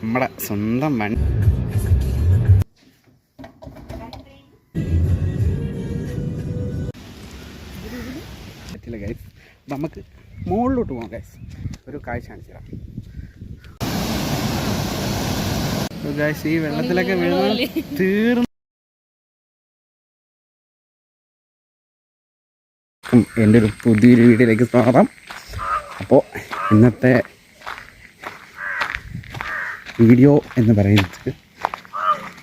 നമ്മുടെ സ്വന്തം വണ്ടി. പറ്റില്ല ഗൈസ് അപ്പം നമുക്ക് മുകളിലോട്ട് പോകാം ഗൈസ് ഒരു കാഴ്ച കാണിച്ചു തരാം ഗൈസ് ഈ വെള്ളത്തിലൊക്കെ വീഴുന്ന തീർന്നു എന്റെ ഒരു പുതിയൊരു വീഡിയോയിലേക്ക് സ്വാഗതം. അപ്പോൾ ഇന്നത്തെ വീഡിയോ എന്ന് പറയുന്നത്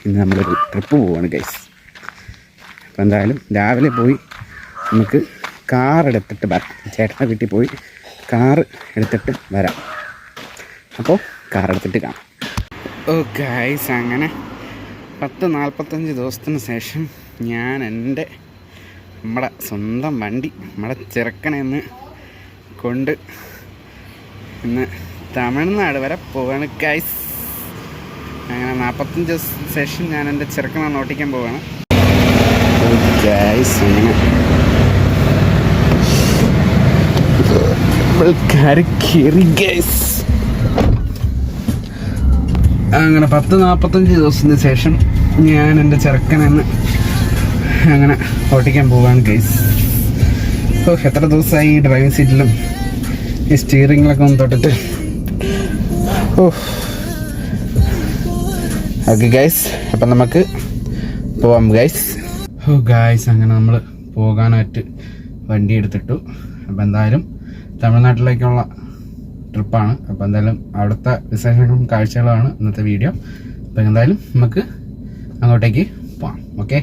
ഇന്ന് നമ്മളൊരു ട്രിപ്പ് പോവാണ് ഗൈസ് അപ്പോൾ എന്തായാലും രാവിലെ പോയി നമുക്ക് കാർ എടുത്തിട്ട് വരാം. ചേട്ടന്റെ വീട്ടിൽ പോയി കാർ എടുത്തിട്ട് വരാം. അപ്പോൾ കാർ എടുത്തിട്ട് കാണാം. ഓ ഗൈസ് അങ്ങനെ പത്ത് നാൽപ്പത്തഞ്ച് ദിവസത്തിന് ശേഷം ഞാൻ എന്റെ നമ്മുടെ സ്വന്തം വണ്ടി നമ്മുടെ ചെറുക്കനെ ഒന്ന് കൊണ്ട് ഇന്ന് തമിഴ്നാട് വരെ പോവാണ് ഗൈസ് അങ്ങനെ നാൽപ്പത്തഞ്ച് സെഷൻ ഞാൻ എന്റെ ചെറുക്കനെ നോട്ടിക്കാൻ ഓട്ടിക്കാൻ ഗൈസ് അങ്ങനെ പത്ത് നാൽപ്പത്തഞ്ച് ദിവസത്തിന് ശേഷം ഞാൻ എന്റെ ചെറുക്കനെന്ന് അങ്ങനെ ഓട്ടിക്കാൻ പോവാണ് ഗൈസ് ഓ എത്ര ദിവസമായി ഈ ഡ്രൈവിംഗ് സീറ്റിലും ഈ സ്റ്റിയറിങ്ങിലൊക്കെ ഒന്ന് തൊട്ടിട്ട്? ഓ. ഓക്കെ ഗൈസ് അപ്പം നമുക്ക് പോവാം ഗൈസ് ഓ ഗൈസ് അങ്ങനെ നമ്മൾ പോകാനായിട്ട് വണ്ടി എടുത്തിട്ടു. അപ്പം എന്തായാലും തമിഴ്നാട്ടിലേക്കുള്ള ട്രിപ്പാണ്. അപ്പോൾ എന്തായാലും അവിടുത്തെ വിശേഷങ്ങളും കാഴ്ചകളാണ് ഇന്നത്തെ വീഡിയോ. അപ്പോൾ എന്തായാലും നമുക്ക് അങ്ങോട്ടേക്ക് പോകാം ഓക്കെ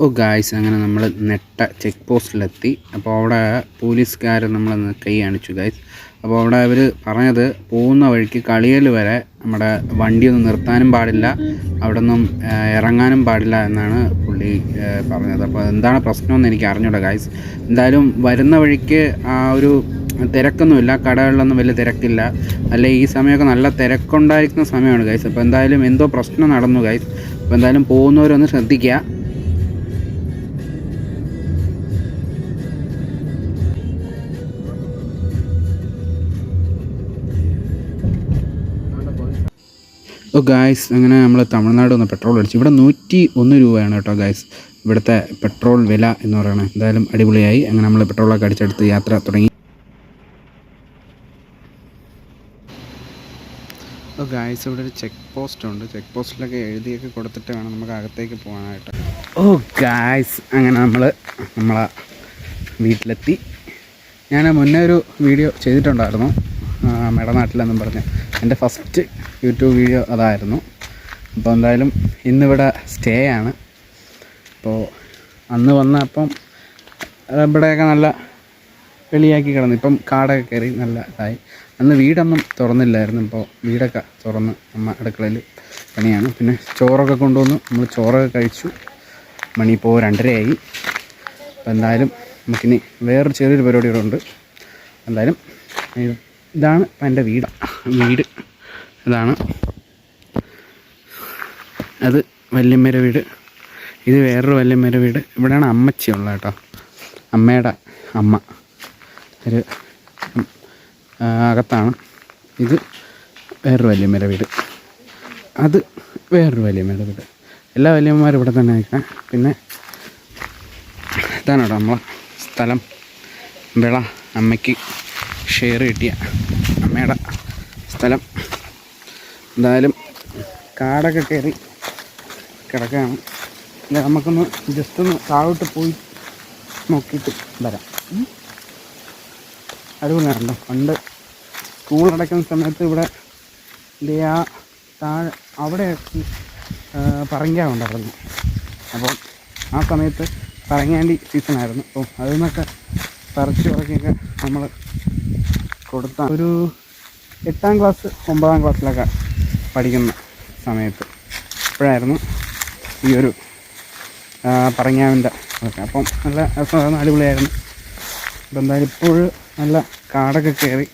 ഓ ഗായ്സ് അങ്ങനെ നമ്മൾ നെട്ട ചെക്ക് പോസ്റ്റിലെത്തി അപ്പോൾ അവിടെ പോലീസുകാർ നമ്മളൊന്ന് കൈ കാണിച്ചു ഗായ്സ് അപ്പോൾ അവിടെ അവർ പറഞ്ഞത് പോകുന്ന വഴിക്ക് കളിയൽ വരെ നമ്മുടെ വണ്ടിയൊന്നും നിർത്താനും പാടില്ല അവിടെ നിന്നും ഇറങ്ങാനും പാടില്ല എന്നാണ് പുള്ളി പറഞ്ഞത്. അപ്പോൾ എന്താണ് പ്രശ്നമെന്ന് എനിക്ക് അറിഞ്ഞൂടാ ഗായ്സ് എന്തായാലും വരുന്ന വഴിക്ക് ആ ഒരു തിരക്കൊന്നുമില്ല കടകളിലൊന്നും വലിയ തിരക്കില്ല. അല്ലെ ഈ സമയമൊക്കെ നല്ല തിരക്കുണ്ടായിരിക്കുന്ന സമയമാണ് ഗൈസ് അപ്പോൾ എന്തായാലും എന്തോ പ്രശ്നം നടന്നു ഗൈസ് അപ്പോൾ എന്തായാലും പോകുന്നവരൊന്ന് ശ്രദ്ധിക്കുക ഓ ഗായ്സ് അങ്ങനെ നമ്മൾ തമിഴ്നാട് ഒന്ന് പെട്രോൾ അടിച്ചു. ഇവിടെ നൂറ്റി ഒന്ന് രൂപയാണ് കേട്ടോ ഗായ്സ് ഇവിടുത്തെ പെട്രോൾ വില എന്ന് പറയുന്നത് എന്തായാലും അടിപൊളിയായി. അങ്ങനെ നമ്മൾ പെട്രോളൊക്കെ അടിച്ചെടുത്ത് യാത്ര തുടങ്ങി. ഓ ഗായ്സ് ഇവിടെ ഒരു ചെക്ക് പോസ്റ്റ് ഉണ്ട്. ചെക്ക് പോസ്റ്റിലൊക്കെ എഴുതിയൊക്കെ കൊടുത്തിട്ട് വേണം നമുക്ക് അകത്തേക്ക് പോകാനായിട്ട്. ഓ ഗായ്സ് അങ്ങനെ നമ്മൾ നമ്മളെ വീട്ടിലെത്തി. ഞാൻ മുന്നേ ഒരു വീഡിയോ ചെയ്തിട്ടുണ്ടായിരുന്നു. ആ, മേടനാട്ടിലെന്നും പറഞ്ഞ്. എന്റെ ഫസ്റ്റ് യൂട്യൂബ് വീഡിയോ അതായിരുന്നു. അപ്പോൾ എന്തായാലും ഇന്നിവിടെ സ്റ്റേ ആണ്. അപ്പോൾ അന്ന് വന്നപ്പം ഇവിടെയൊക്കെ നല്ല വെളിയാക്കി കിടന്നു. ഇപ്പം കാടൊക്കെ കയറി നല്ല ഇതായി. അന്ന് വീടൊന്നും തുറന്നില്ലായിരുന്നു. ഇപ്പോൾ വീടൊക്കെ തുറന്ന് അമ്മ അടുക്കളയിൽ പണിയാണ്. പിന്നെ ചോറൊക്കെ കൊണ്ടുവന്ന്. നമ്മൾ ചോറൊക്കെ കഴിച്ചു. മണി ഇപ്പോൾ രണ്ടരയായി. അപ്പോൾ എന്തായാലും നമുക്കിനി വേറൊരു ചെറിയൊരു പരിപാടി ഇവിടെ ഉണ്ട്. എന്തായാലും ഇതാണ് എന്റെ വീട്. വീട്. ഇതാണ് അത് വല്യമ്മേരെ വീട്. ഇത് വേറൊരു വല്യമ്മേരെ വീട്. ഇവിടെയാണ് അമ്മച്ചി ഉള്ളത് കേട്ടോ. അമ്മയുടെ അമ്മ. ഒരു അകത്താണ്. ഇത് വേറൊരു വല്യമ്മേരെ വീട്. അത് വേറൊരു വല്യമ്മയുടെ വീട്. എല്ലാ വല്യമ്മമാരും ഇവിടെ തന്നെ നിൽക്കാം പിന്നെ ഇതാണ് കേട്ടോ നമ്മളെ സ്ഥലം. വിള അമ്മയ്ക്ക്. ഷെയർ കിട്ടിയ അമ്മയുടെ സ്ഥലം. എന്തായാലും കാടൊക്കെ കയറി കിടക്കുകയാണ്. അല്ല നമുക്കൊന്ന് ജസ്റ്റ് ഒന്ന് താഴോട്ട് പോയി നോക്കിയിട്ട് വരാം. അടിപൊളിയാണല്ലോ. പണ്ട് സ്കൂൾ അടയ്ക്കുന്ന സമയത്ത് ഇവിടെ ആ താഴെ അവിടെ പറങ്ക ഉണ്ടായിരുന്നു. അപ്പോൾ ആ സമയത്ത് പറങ്ങാണ്ടി സീസണായിരുന്നു അപ്പോൾ അതിൽ നിന്നൊക്കെ പറിച്ച് പറക്കിയൊക്കെ നമ്മൾ കൊടുത്ത ഒരു എട്ടാം ക്ലാസ് ഒമ്പതാം ക്ലാസ്സിലൊക്കെ പഠിക്കുന്ന സമയത്ത് അപ്പോഴായിരുന്നു ഈ ഒരു പറഞ്ഞാവിന്റെ അതൊക്കെ. അപ്പം നല്ല രസമായിരുന്നു അടിപൊളിയായിരുന്നു. അപ്പം എന്തായാലും ഇപ്പോൾ നല്ല കാടൊക്കെ കയറി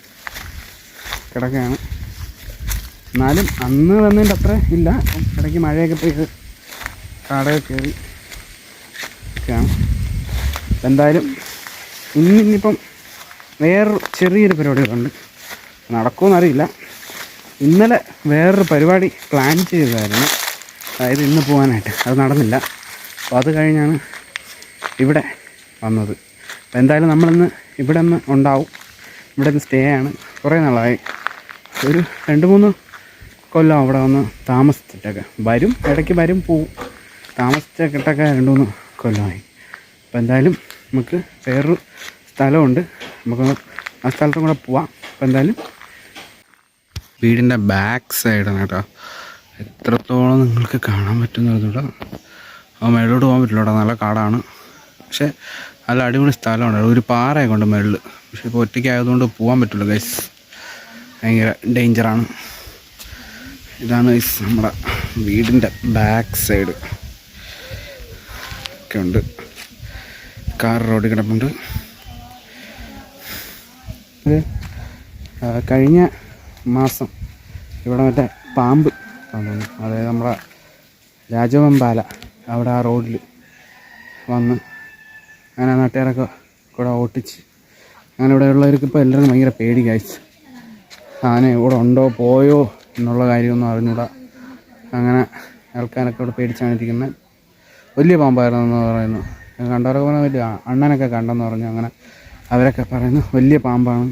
കിടക്കുകയാണ്. എന്നാലും അന്ന് വന്നതിന്റെ അത്ര ഇല്ല. ഇടയ്ക്ക് മഴയൊക്കെ പെയ്ത് കാടൊക്കെ കയറി ഒക്കെയാണ് എന്തായാലും ഇന്ന് ഇനിയിപ്പം വേറൊരു ചെറിയൊരു പരിപാടികളുണ്ട്. നടക്കുമെന്നറിയില്ല. ഇന്നലെ വേറൊരു പരിപാടി പ്ലാൻ ചെയ്തതായിരുന്നു. അതായത് ഇന്ന് പോകാനായിട്ട് അത് നടന്നില്ല. അപ്പോൾ അത് കഴിഞ്ഞാണ് ഇവിടെ വന്നത്. അപ്പോൾ എന്തായാലും നമ്മളിന്ന് ഇവിടെ നിന്ന് ഉണ്ടാവും. ഇവിടെ നിന്ന് സ്റ്റേ ആണ്. കുറേ നാളായി. ഒരു രണ്ട് മൂന്ന് കൊല്ലം അവിടെ വന്ന് താമസിച്ചിട്ടൊക്കെ വരും. ഇടയ്ക്ക് വരും പോവും. താമസിച്ചിട്ടൊക്കെ രണ്ട് മൂന്ന് കൊല്ലമായി. അപ്പോൾ എന്തായാലും നമുക്ക് വേറൊരു സ്ഥലമുണ്ട്. നമുക്ക് ആ സ്ഥലത്തും കൂടെ പോവാം. അപ്പോൾ എന്തായാലും വീടിന്റെ ബാക്ക് സൈഡാണ് കേട്ടോ. എത്രത്തോളം നിങ്ങൾക്ക് കാണാൻ പറ്റുന്നതുകൂടെ ആ മേളിലോട്ട് പോകാൻ പറ്റില്ല നല്ല കാടാണ്. പക്ഷേ നല്ല അടിപൊളി സ്ഥലമാണ്. ഒരു പാറയൊക്കെ ഉണ്ട് മേളിൽ പക്ഷേ ഇപ്പോൾ ഒറ്റയ്ക്ക് ആയതുകൊണ്ട് പോകാൻ പറ്റില്ല ഗൈസ് ഭയങ്കര ഡേഞ്ചറാണ്. ഇതാണ് ഗൈസ് നമ്മുടെ വീടിന്റെ ബാക്ക് സൈഡ്. ഒക്കെ ഉണ്ട്. കാർ റോഡിൽ കിടപ്പുണ്ട്. ഇത് കഴിഞ്ഞ മാസം ഇവിടെ മറ്റേ പാമ്പ് വന്നു. അതായത് നമ്മുടെ രാജവമ്പാല അവിടെ ആ റോഡിൽ വന്ന് അങ്ങനെ നാട്ടുകാരൊക്കെ കൂടെ ഓട്ടിച്ച് അങ്ങനെ ഇവിടെ ഉള്ളവർക്ക് ഇപ്പോൾ എല്ലാവർക്കും ഭയങ്കര പേടി കാഴ്ച ആന ഇവിടെ ഉണ്ടോ പോയോ എന്നുള്ള കാര്യമൊന്നും അറിഞ്ഞൂടാ. അങ്ങനെ ആൾക്കാരൊക്കെ ഇവിടെ പേടിച്ചാണ് ഇരിക്കുന്നത് വലിയ പാമ്പായിരുന്നു എന്ന് പറയുന്നു. കണ്ടവരൊക്കെ പറഞ്ഞാൽ വലിയ അണ്ണനൊക്കെ കണ്ടെന്ന് പറഞ്ഞു. അങ്ങനെ അവരൊക്കെ പറയുന്നു വലിയ പാമ്പാണ്.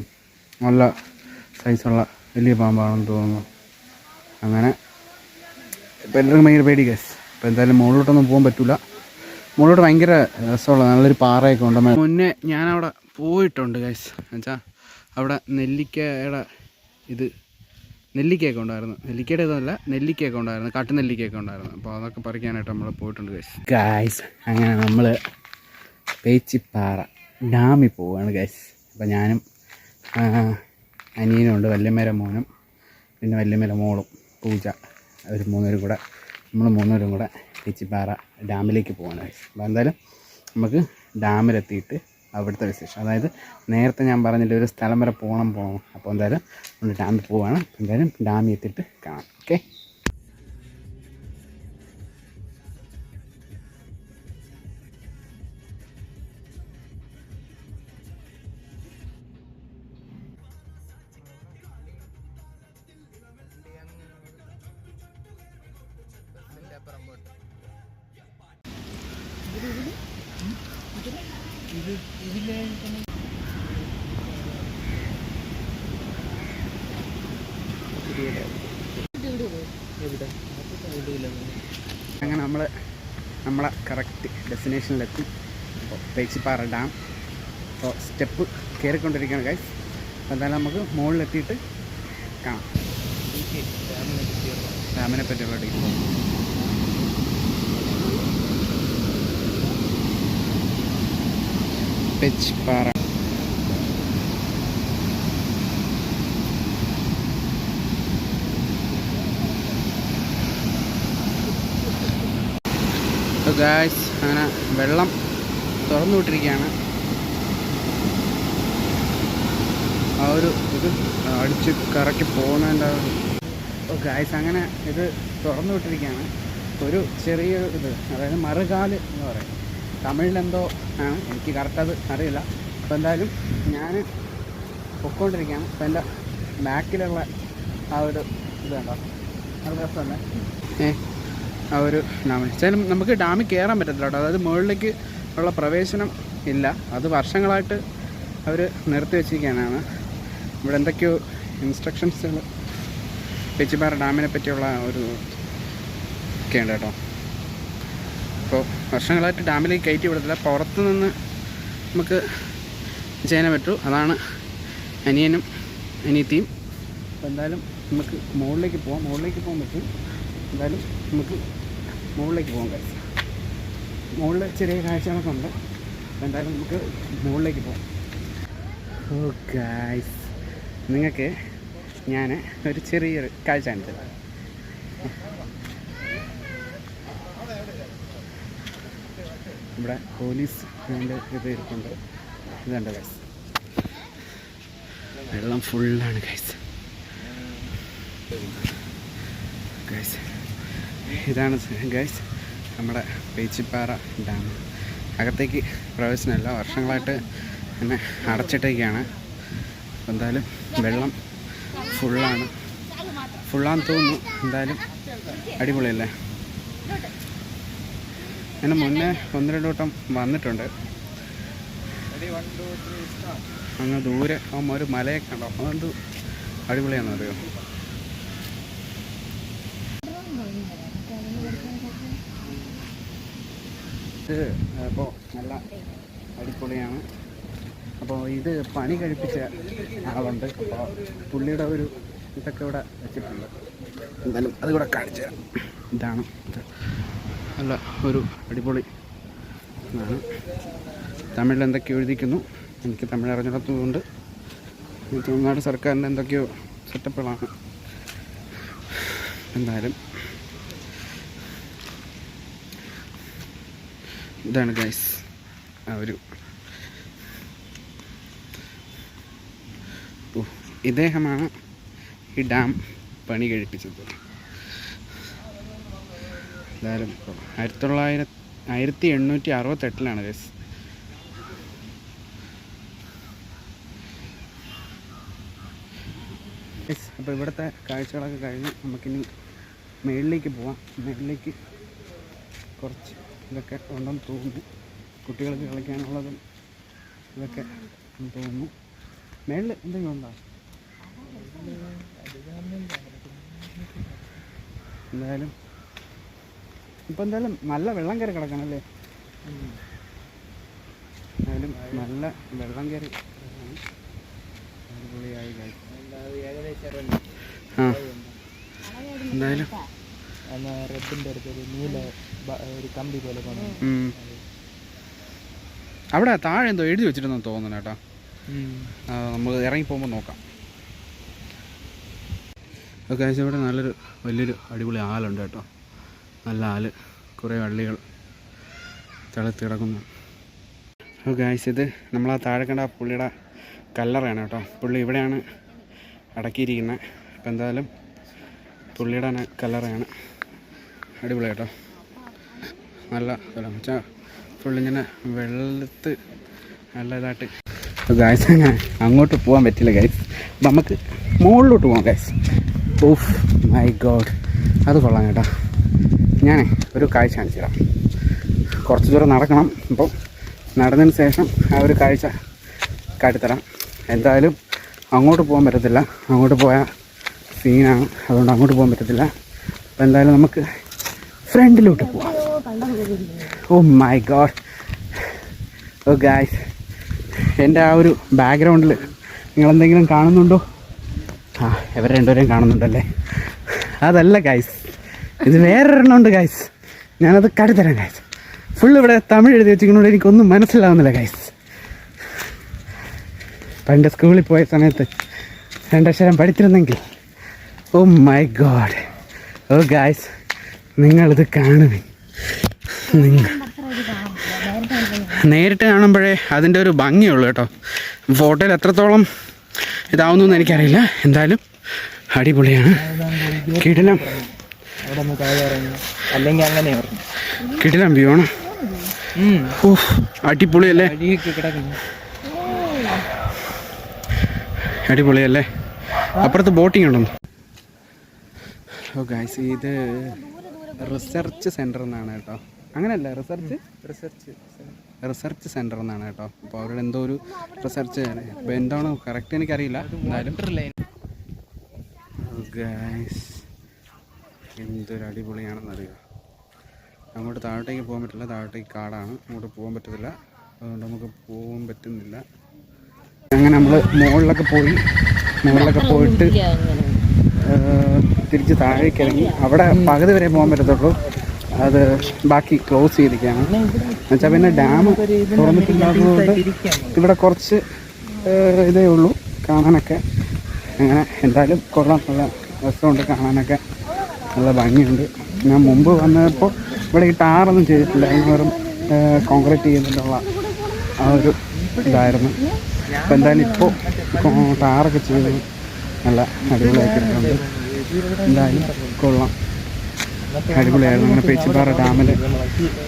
നല്ല സൈസുള്ള വലിയ പാമ്പാണെന്ന് തോന്നുന്നു. അങ്ങനെ ഇപ്പം എല്ലാവർക്കും ഭയങ്കര പേടി കേസ് ഇപ്പം എന്തായാലും മുകളിലോട്ടൊന്നും പോകാൻ പറ്റില്ല മുകളിലോട്ട് ഭയങ്കര രസമുള്ള നല്ലൊരു പാറയൊക്കെ ഉണ്ട്. മുന്നേ ഞാനവിടെ പോയിട്ടുണ്ട് ഗൈസ് എന്നുവെച്ചാൽ അവിടെ നെല്ലിക്കയുടെ ഇത് നെല്ലിക്കയൊക്കെ ഉണ്ടായിരുന്നു. നെല്ലിക്കയുടെ ഇതല്ല നെല്ലിക്കയൊക്കെ ഉണ്ടായിരുന്നു. കാട്ടു നെല്ലിക്കയൊക്കെ ഉണ്ടായിരുന്നു. അപ്പോൾ അതൊക്കെ പറിക്കാനായിട്ട് നമ്മൾ പോയിട്ടുണ്ട് ഗൈസ് ഗായ്സ് അങ്ങനെ നമ്മൾ പേച്ചിപ്പാറ. ഡാമിൽ പോവുകയാണ് ഗൈസ് അപ്പോൾ ഞാനും അനിയനുണ്ട് വല്യമ്മേരെ മോനും പിന്നെ വല്യമ്മേര മോളും പൂജ അവർ മൂന്നുപേരും കൂടെ നമ്മൾ മൂന്നുപേരും കൂടെ തിച്ചിപ്പാറ ഡാമിലേക്ക് പോവാണ് ഗൈസ് അപ്പോൾ എന്തായാലും നമുക്ക് ഡാമിലെത്തിയിട്ട് അവിടുത്തെ വിശേഷം. അതായത് നേരത്തെ ഞാൻ പറഞ്ഞില്ല ഒരു സ്ഥലം വരെ പോകണം പോകണം. അപ്പോൾ എന്തായാലും നമ്മൾ ഡാമിൽ പോവുകയാണ് എന്തായാലും ഡാമിൽ എത്തിയിട്ട് കാണാം. ഓക്കെ അങ്ങനെ നമ്മൾ നമ്മളെ കറക്റ്റ് ഡെസ്റ്റിനേഷനിലെത്തി അപ്പോൾ പേച്ചിപ്പാറ ഡാം അപ്പോൾ സ്റ്റെപ്പ് കയറിക്കൊണ്ടിരിക്കുകയാണ് ഗൈസ് അപ്പോൾ എന്തായാലും നമുക്ക് മുകളിലെത്തിയിട്ട് കാണാം. ഡാമിനെ പറ്റിയുള്ള ഡീറ്റെയിൽ പേച്ചിപ്പാറ അപ്പോൾ ഗായ്സ് അങ്ങനെ വെള്ളം തുറന്നു വിട്ടിരിക്കുകയാണ്. ആ ഒരു ഇത് അടിച്ച് കറക്കി പോകുന്നതിന്റെ ഗായ്സ് അങ്ങനെ ഇത് തുറന്നു വിട്ടിരിക്കുകയാണ്. ഒരു ചെറിയ ഇത് അതായത് മറുകാൽ എന്ന് പറയും തമിഴിലെന്തോ ആണ്. എനിക്ക് കറക്റ്റ് അത് അറിയില്ല. അപ്പോൾ എന്തായാലും ഞാൻ പൊക്കോണ്ടിരിക്കുകയാണ്. അപ്പോൾ എന്റെ ബാക്കിലുള്ള ആ ഒരു ഇത് കണ്ടോ? നല്ല രസമല്ലേ? ഏ ആ ഒരു ഡാമിൽ നമുക്ക് ഡാമിൽ കയറാൻ പറ്റത്തില്ല കേട്ടോ. അതായത് മുകളിലേക്ക് ഉള്ള പ്രവേശനം ഇല്ല. അത് വർഷങ്ങളായിട്ട് അവർ നിർത്തി വെച്ചിരിക്കാനാണ് ഇവിടെ എന്തൊക്കെയോ ഇൻസ്ട്രക്ഷൻസുകൾ പെച്ചിപ്പാറ ഡാമിനെ പറ്റിയുള്ള ഒരു ഒക്കെയുണ്ട് കേട്ടോ. അപ്പോൾ വർഷങ്ങളായിട്ട് ഡാമിലേക്ക് കയറ്റി വിടത്തില്ല. പുറത്ത് നിന്ന് നമുക്ക് ചെയ്യാൻ പറ്റൂ അതാണ് അനിയനും അനിയത്തിയും. അപ്പോൾ എന്തായാലും നമുക്ക് മുകളിലേക്ക് പോകാം മുകളിലേക്ക് പോകാൻ പറ്റും. എന്തായാലും നമുക്ക് മുകളിലേക്ക് പോകാൻ കഴിയും മുകളിൽ ചെറിയ കാഴ്ചകളൊക്കെ ഉണ്ട്. എന്തായാലും നമുക്ക് മുകളിലേക്ക് പോകാം ഓ ഗായ്സ് നിങ്ങൾക്ക് ഞാൻ ഒരു ചെറിയൊരു കാഴ്ച കാണിച്ചത് ഇവിടെ പോലീസ് ഇത് ഇരിപ്പുണ്ട്. ഇതുണ്ട് ഗൈസ് വെള്ളം ഫുള്ളാണ് ഗൈസ് ഗൈസ് ഇതാണ് ഗൈസ് നമ്മുടെ പേച്ചിപ്പാറ ഡാം. അകത്തേക്ക് പ്രവേശനമില്ല വർഷങ്ങളായിട്ട് എന്നെ അടച്ചിട്ടേക്കാണ്. എന്തായാലും വെള്ളം ഫുള്ളാണ്. ഫുള്ളാന്ന് തോന്നുന്നു എന്തായാലും അടിപൊളിയല്ലേ? ഞാൻ മുന്നേ ഒന്ന് രണ്ട് വട്ടം വന്നിട്ടുണ്ട്. അങ്ങ് ദൂരെ ആ ഒരു മലയൊക്കെ ഉണ്ടോ അതെന്ത് അടിപൊളിയാണെന്ന് അറിയോ? ഇത് അപ്പോൾ നല്ല അടിപൊളിയാണ്. അപ്പോൾ ഇത് പണി കഴിപ്പിച്ച ആളുണ്ട്. അപ്പോൾ പുള്ളിയുടെ ഒരു ഇതൊക്കെ ഇവിടെ വെച്ചിട്ടുണ്ട്. എന്തായാലും അതുകൂടെ കാണിച്ചു തരാം ഇതാണ് ഇത്. നല്ല ഒരു അടിപൊളി ആണ് തമിഴിൽ എന്തൊക്കെയോ എഴുതിക്കുന്നു. എനിക്ക് തമിഴ് അറിഞ്ഞിടത്തുകൊണ്ട് തമിഴ്നാട് സർക്കാരിന്റെ എന്തൊക്കെയോ സെറ്റപ്പുകളാണ്. എന്തായാലും. ഇതാണ് ഗൈസ് ആ ഒരു ഇദ്ദേഹമാണ് ഈ ഡാം പണി കഴിപ്പിച്ചത്. എന്തായാലും ആയിരത്തി തൊള്ളായിര ആയിരത്തി എണ്ണൂറ്റി അറുപത്തെട്ടിലാണ് യെസ് അപ്പോൾ ഇവിടുത്തെ കാഴ്ചകളൊക്കെ കഴിഞ്ഞ് നമുക്കിനി മേളിലേക്ക് പോവാം. മേളിലേക്ക് കുറച്ച് ഇതൊക്കെ ഉണ്ടെന്ന് തോന്നുന്നു. കുട്ടികൾക്ക് കളിക്കാനുള്ളതും ഇതൊക്കെ തോന്നുന്നു. മേളിൽ എന്തെങ്കിലും ഉണ്ടോ? എന്തായാലും ഇപ്പം എന്തായാലും നല്ല വെള്ളം കയറി കിടക്കണല്ലേ? എന്തായാലും നല്ല വെള്ളം കയറി കിടക്കണം. അടിപൊളിയായി കഴി ആ. എന്തായാലും. റെഡിന്റെ അടുത്തൊരു നീല ഒരു കമ്പി പോലെ കാണും ഉം. അവിടെ താഴെ എന്തോ എഴുതി വെച്ചിരുന്നു തോന്നുന്നു കേട്ടോ. നമ്മൾ ഇറങ്ങി പോകുമ്പോൾ നോക്കാം. ഓക്കെ ഇവിടെ നല്ലൊരു വലിയൊരു അടിപൊളി ആലുണ്ട് കേട്ടോ. നല്ല ആൽ കുറേ വള്ളികൾ തിളത്ത് കിടക്കുന്നു. ഓ ഗായ്സ് ഇത് നമ്മൾ ആ താഴെ കണ്ട ആ പുള്ളിയുടെ കല്ലറയാണ് കേട്ടോ. പുള്ളി ഇവിടെയാണ് അടക്കിയിരിക്കുന്നത് അപ്പം എന്തായാലും പുള്ളിയുടെ കല്ലറയാണ് അടിപൊളി കേട്ടോ. നല്ല സ്ഥലം വെച്ചാൽ ഫുള്ളിങ്ങനെ വെള്ളത്ത് നല്ല ഇതായിട്ട്. ഗായ്സ് അങ്ങോട്ട് പോകാൻ പറ്റില്ല ഗൈസ് നമുക്ക് മുകളിലോട്ട് പോകാം ഗൈസ് ഓഫ് മൈ ഗോഡ് അത് കൊള്ളാം കേട്ടോ. ഞാനേ ഒരു കാഴ്ച കാണിച്ചു തരാം കുറച്ച് ദൂരം നടക്കണം അപ്പോൾ നടന്നതിന് ശേഷം ആ ഒരു കാഴ്ച കാട്ടിത്തരാം. എന്തായാലും അങ്ങോട്ട് പോകാൻ പറ്റത്തില്ല. അങ്ങോട്ട് പോയാൽ സീനാണ് അതുകൊണ്ട് അങ്ങോട്ട് പോകാൻ പറ്റത്തില്ല. അപ്പോൾ എന്തായാലും നമുക്ക് ഫ്രണ്ടിലോട്ട് പോവാം. Oh my God oh guys എന്റെ ആ ഒരു ബാക്ക്ഗ്രൗണ്ടിൽ നിങ്ങളെന്തെങ്കിലും കാണുന്നുണ്ടോ? ആ ഇവർ രണ്ടുപേരെയും കാണുന്നുണ്ടല്ലേ? അതല്ല ഗായ്സ് ഇത് വേറൊരെണ്ണം ഉണ്ട് ഗൈസ് ഞാനത് കടുത്തരാം ഗൈസ് ഫുൾ ഇവിടെ തമിഴ് എഴുതി വെച്ചിരിക്കുന്നതുകൊണ്ട് എനിക്കൊന്നും മനസ്സിലാവുന്നില്ല ഗൈസ് പണ്ട് സ്കൂളിൽ പോയ സമയത്ത് രണ്ടക്ഷരം പഠിച്ചിരുന്നെങ്കിൽ. Oh my God oh guys നിങ്ങളിത് കാണുവേ. നിങ്ങൾ. നേരിട്ട് കാണുമ്പോഴേ അതിന്റെ ഒരു ഭംഗിയുള്ളൂ കേട്ടോ. ഫോട്ടോയിൽ എത്രത്തോളം ഇതാവുന്നു എന്ന് എനിക്കറിയില്ല. എന്തായാലും അടിപൊളിയാണ്. കിടിലം. ഒന്ന് താഴെ ഇറങ്ങി. അല്ലെങ്കിൽ അങ്ങനെ പറഞ്ഞു കിട്ടില്ല വ്യൂ ആണ് അടിപൊളിയല്ലേ? അടിപൊളിയല്ലേ? അപ്പുറത്ത് ബോട്ടിംഗ് ഉണ്ടോ? ഓ ഗായ്സ് ഇത് റിസർച്ച് സെന്റർ എന്നാണ് കേട്ടോ. അങ്ങനെയല്ല റിസർച്ച് റിസർച്ച് റിസർച്ച് സെന്റർ എന്നാണ് കേട്ടോ. അപ്പോൾ അവരുടെ എന്തോ ഒരു റിസർച്ച് എന്താണോ എന്താണ് കറക്റ്റ് എനിക്കറിയില്ല. എന്നാലും ലൈൻ ഗൈസ് എന്തൊരു അടിപൊളിയാണെന്നറിയുക അങ്ങോട്ട് താഴോട്ടേക്ക് പോകാൻ പറ്റില്ല. താഴോട്ടേക്ക് കാടാണ്. അങ്ങോട്ട് പോകാൻ പറ്റത്തില്ല. അതുകൊണ്ട് നമുക്ക് പോകാൻ പറ്റുന്നില്ല. അങ്ങനെ നമ്മൾ മുകളിലൊക്കെ പോയി. മുകളിലൊക്കെ പോയിട്ട് തിരിച്ച് താഴേക്ക് ഇറങ്ങി. അവിടെ പകുതി വരെ പോകാൻ പറ്റത്തുള്ളൂ. അത് ബാക്കി ക്ലോസ് ചെയ്തിരിക്കുകയാണ്. എന്നുവെച്ചാൽ പിന്നെ ഡാം തുറന്നിട്ടില്ലാത്തതുകൊണ്ട് ഇവിടെ കുറച്ച് ഇതേ ഉള്ളൂ. കാണാനൊക്കെ. അങ്ങനെ എന്തായാലും കൊള്ളാം. നല്ല രസമുണ്ട് കാണാനൊക്കെ. നല്ല ഭംഗിയുണ്ട്. ഞാൻ മുമ്പ് വന്നപ്പോൾ ഇവിടെ ഈ ടാറൊന്നും ചെയ്തിട്ടില്ല. വെറും കോൺക്രീറ്റ് ചെയ്തിട്ടുള്ള ആ ഒരു ഇതായിരുന്നു. അപ്പോൾ എന്തായാലും ഇപ്പോൾ ടാറൊക്കെ ചെയ്ത് നല്ല അടിപൊളിയാക്കിയിട്ടുണ്ട് എന്തായാലും കൊള്ളാം. അടിപൊളിയായിരുന്നു. അങ്ങനെ പേച്ചിപ്പാറ ഡാമിൽ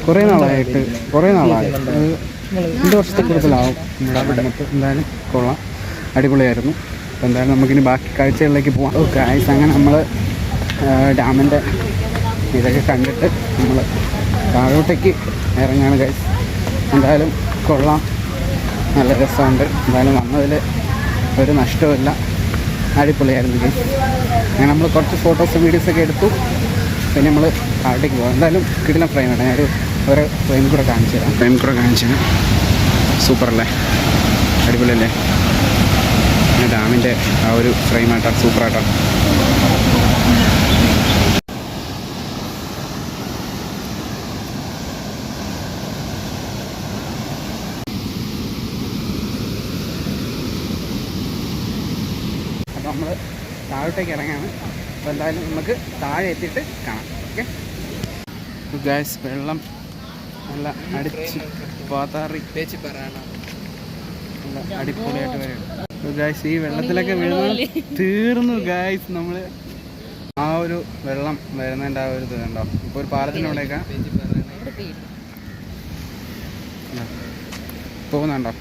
കുറേ നാളായിട്ട് കുറേ നാളായി. രണ്ട് വർഷത്തെ കൂടുതലാവും നമ്മുടെ വന്നിട്ട്. എന്തായാലും കൊള്ളാം. അടിപൊളിയായിരുന്നു. അപ്പോൾ എന്തായാലും നമുക്കിനി ബാക്കി കാഴ്ചകളിലേക്ക് പോകാം ഓ കാഴ്ച അങ്ങനെ നമ്മൾ ഡാമിന്റെ ഇതൊക്കെ കണ്ടിട്ട് നമ്മൾ താഴോട്ടേക്ക് ഇറങ്ങാണ് കഴിച്ച് എന്തായാലും കൊള്ളാം. നല്ല രസമുണ്ട്. എന്തായാലും വന്നതിൽ ഒരു നഷ്ടമില്ല അടിപൊളിയായിരുന്നു ഗൈസ് അങ്ങനെ നമ്മൾ കുറച്ച് ഫോട്ടോസും വീഡിയോസൊക്കെ എടുത്തു. പിന്നെ നമ്മൾ താഴോട്ടേക്ക് പോകാം. എന്തായാലും കിടിലം ഫ്രെയിം ആണ് ഞാനൊരു ഒരു ഫ്രെയിം കൂടെ കാണിച്ചു തരാം. ഫ്രെയിം കൂടെ കാണിച്ചു തരാം. സൂപ്പറല്ലേ? അടിപൊളിയല്ലേ? ഡാമിന്റെ ആ ഒരു ഫ്രെയിം ആട്ടോ സൂപ്പറാട്ടോ അപ്പോൾ നമ്മൾ താഴോട്ടേക്ക് ഇറങ്ങാണ്. അപ്പോൾ എന്തായാലും നമുക്ക് താഴെ എത്തിയിട്ട് കാണാം. ഓക്കെ? ഗാസ് വെള്ളം നല്ല അടിച്ച് പാതാറി. നല്ല അടിപൊളിയായിട്ട് വരും. ഗായ്സ് ഈ വെള്ളത്തിലൊക്കെ വീഴുന്നത് തീർന്നു ഗായ്സ് നമ്മൾ ആ ഒരു വെള്ളം വരുന്നതിന്റെ ആ ഒരു ഇത് കണ്ടോ? ഇപ്പോൾ ഒരു പറയണ പോകുന്നുണ്ടോ?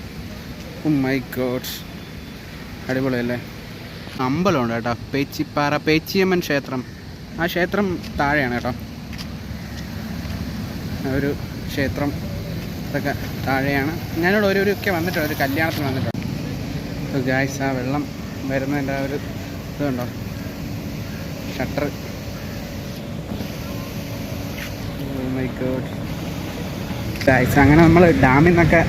മൈ ഗോഡ് അടിപൊളിയല്ലേ? അമ്പലമുണ്ട് കേട്ടോ. പേച്ചിപ്പാറ പേച്ചിയമ്മൻ ക്ഷേത്രം. ആ ക്ഷേത്രം താഴെയാണ് കേട്ടോ. ഒരു ക്ഷേത്രം ഇതൊക്കെ താഴെയാണ്. ഞാനിവിടെ ഒരു ഒക്കെ വന്നിട്ടുണ്ട്. ഒരു കല്യാണത്തിന് വന്നിട്ടുണ്ട്. ഗായ്സ് ആ വെള്ളം വരുന്നതിന്റെ ആ ഒരു ഇതുണ്ടോ ഷട്ടർ. ഗായ്സ് അങ്ങനെ നമ്മൾ ഡാമിൽ നിന്നൊക്കെ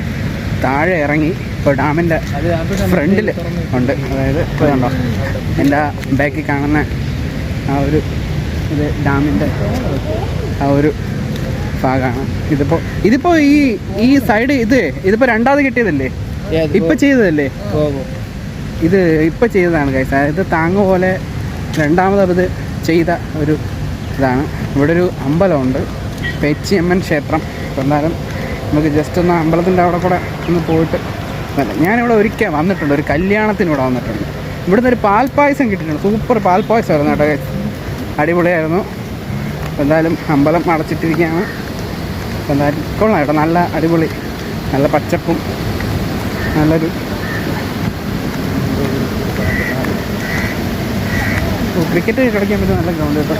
താഴെ ഇറങ്ങി. ഇപ്പോൾ ഡാമിന്റെ ഫ്രണ്ടിൽ ഉണ്ട്. അതായത് ഇപ്പോൾ കണ്ടോ എന്റെ ബാക്കിൽ കാണുന്ന ആ ഒരു ഇത് ഡാമിന്റെ ആ ഒരു ഭാഗമാണ്. ഇതിപ്പോൾ ഇതിപ്പോൾ ഈ ഈ സൈഡ് ഇത് ഇതിപ്പോൾ രണ്ടാമത് കിട്ടിയതല്ലേ? ഇപ്പം ചെയ്തതല്ലേ? ഇത് ഇപ്പം ചെയ്തതാണ് കൈസ് അതായത് താങ്ങ പോലെ രണ്ടാമത് ഇത് ചെയ്ത ഒരു ഇതാണ്. ഇവിടെ ഒരു അമ്പലമുണ്ട് പെച്ചിയമ്മൻ ക്ഷേത്രം. എന്നാലും നമുക്ക് ജസ്റ്റ് ഒന്ന് അമ്പലത്തിന്റെ അവിടെ കൂടെ ഒന്ന് പോയിട്ട്. ഞാനിവിടെ ഒരിക്കൽ വന്നിട്ടുണ്ട് ഒരു കല്യാണത്തിന് ഇവിടെ വന്നിട്ടുണ്ട്. ഇവിടുന്ന് ഒരു പാൽപ്പായസം കിട്ടിയിട്ടുണ്ട്. സൂപ്പർ പാൽപ്പായസമായിരുന്നു കേട്ടോ guys. അടിപൊളിയായിരുന്നു. എന്തായാലും അമ്പലം അടച്ചിട്ടിരിക്കുകയാണ്. എന്തായാലും കൊള്ളാം കേട്ടോ നല്ല അടിപൊളി നല്ല പച്ചപ്പും നല്ലൊരു ക്രിക്കറ്റ് കളിക്കാൻ പറ്റുന്ന നല്ല ഗ്രൗണ്ട് കേട്ടോ.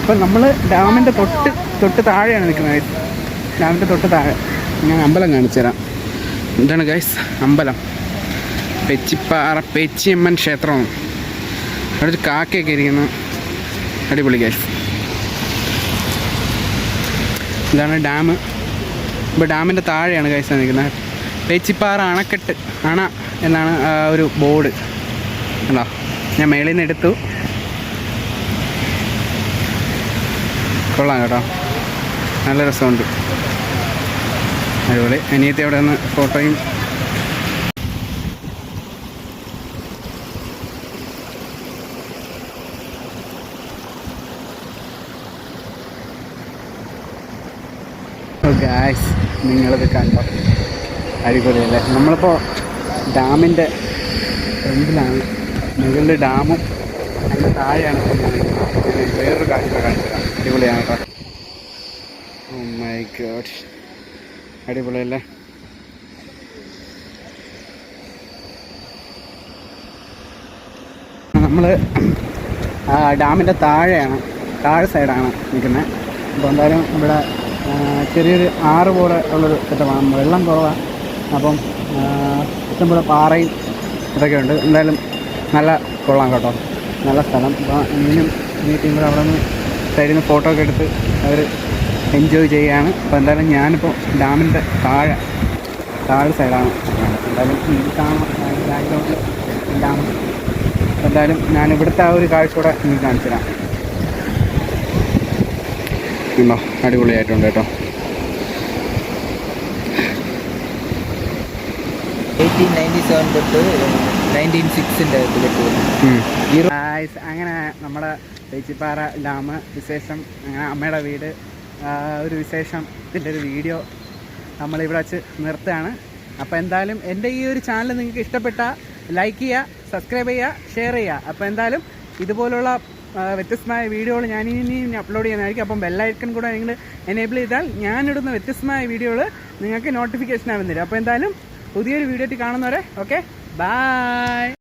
അപ്പോൾ നമ്മൾ ഡാമിന്റെ തൊട്ട് തൊട്ട് താഴെയാണ് നിൽക്കുന്നത്. ഡാമിന്റെ തൊട്ട് താഴെ. ഞാൻ അമ്പലം കാണിച്ചു തരാം എന്താണ് ഗൈസ് അമ്പലം. പെച്ചിപ്പാറ പെച്ചിയമ്മൻ ക്ഷേത്രമാണ് അവിടെ ഒരു കാക്കയൊക്കെ ഇരിക്കുന്നു. അടിപൊളി ഗൈസ് ഇതാണ് ഡാം ഇപ്പോൾ ഡാമിന്റെ താഴെയാണ് ഗൈസ് നിൽക്കുന്നത്. പേച്ചിപ്പാറ അണക്കെട്ട് അണ എന്നാണ് ഒരു ബോർഡ് കണ്ടോ? ഞാൻ മേളിൽ നിന്ന് എടുത്തു. കൊള്ളാം കേട്ടോ. നല്ല രസമുണ്ട്. അടിപൊളി. അനിയത്തി അവിടെ നിന്ന് ഫോട്ടോയും? ഗായ്സ് നിങ്ങളിത് കണ്ടോ? അടിപൊളിയല്ലേ? നമ്മളിപ്പോൾ ഡാമിന്റെ ഫ്രണ്ടിലാണ്. മുകളിൽ ഡാമും അതിന്റെ താഴെയാണ് വേറൊരു കാഴ്ച കാണിച്ചത് അടിപൊളിയാണ് കേട്ടോ. മൈ ഗോഡ് അടിപൊളിയല്ലേ? നമ്മൾ ഡാമിന്റെ താഴെയാണ് താഴെ സൈഡാണ് നിൽക്കുന്നത്. അപ്പോൾ എന്തായാലും ഇവിടെ ചെറിയൊരു ആറ് പോലെ ഉള്ളൊരു കെട്ടമാണ് വെള്ളം കുറവാണ് അപ്പം ഇഷ്ടംപോലെ പാറയും ഇതൊക്കെ ഉണ്ട്. എന്തായാലും നല്ല കൊള്ളാം കേട്ടോ. നല്ല സ്ഥലം. അപ്പോൾ മീനും മീറ്റിംഗ് അവിടെ നിന്ന് സൈഡിൽ നിന്ന് ഫോട്ടോ ഒക്കെ എടുത്ത് അവർ എൻജോയ് ചെയ്യുകയാണ്. അപ്പോൾ എന്തായാലും ഞാനിപ്പോൾ ഡാമിന്റെ താഴെ താഴെ സൈഡാണ് എന്തായാലും ഇത് ഭയങ്കര ബാക്ക്ഗ്രൗണ്ടിൽ ഡാം. എന്തായാലും ഞാൻ ഇവിടുത്തെ ആ ഒരു കാഴ്ച കൂടെ നിങ്ങൾക്ക് കാണിച്ചു തരാം ഉണ്ടോ അടിപൊളിയായിട്ടുണ്ട് കേട്ടോ. എയ്റ്റീൻ നയന്റി സെവൻ തൊട്ട് നയന്റീൻ സിക്സിന്റെ ഇതിലേക്ക് Guys, അങ്ങനെ നമ്മുടെ തേച്ചിപ്പാറ ഡാം വിശേഷം അങ്ങനെ അമ്മയുടെ വീട് ഒരു വിശേഷം. ഇതിന്റെ ഒരു വീഡിയോ നമ്മളിവിടെ വച്ച് നിർത്തുകയാണ്. അപ്പോൾ എന്തായാലും എന്റെ ഈ ഒരു ചാനൽ നിങ്ങൾക്ക് ഇഷ്ടപ്പെട്ട ലൈക്ക് ചെയ്യുക സബ്സ്ക്രൈബ് ചെയ്യുക ഷെയർ ചെയ്യുക. അപ്പോൾ എന്തായാലും ഇതുപോലുള്ള വ്യത്യസ്തമായ വീഡിയോകൾ ഞാൻ ഇനി അപ്ലോഡ് ചെയ്യുന്നതായിരിക്കും അപ്പം ബെല്ലൈക്കൺ കൂടെ നിങ്ങൾ എനേബിൾ ചെയ്താൽ ഞാനിടുന്ന വ്യത്യസ്തമായ വീഡിയോകൾ നിങ്ങൾക്ക് നോട്ടിഫിക്കേഷൻ ആവുന്നില്ല അപ്പോൾ എന്തായാലും പുതിയൊരു വീഡിയോ കാണുന്നവരെ ഓക്കെ ബൈ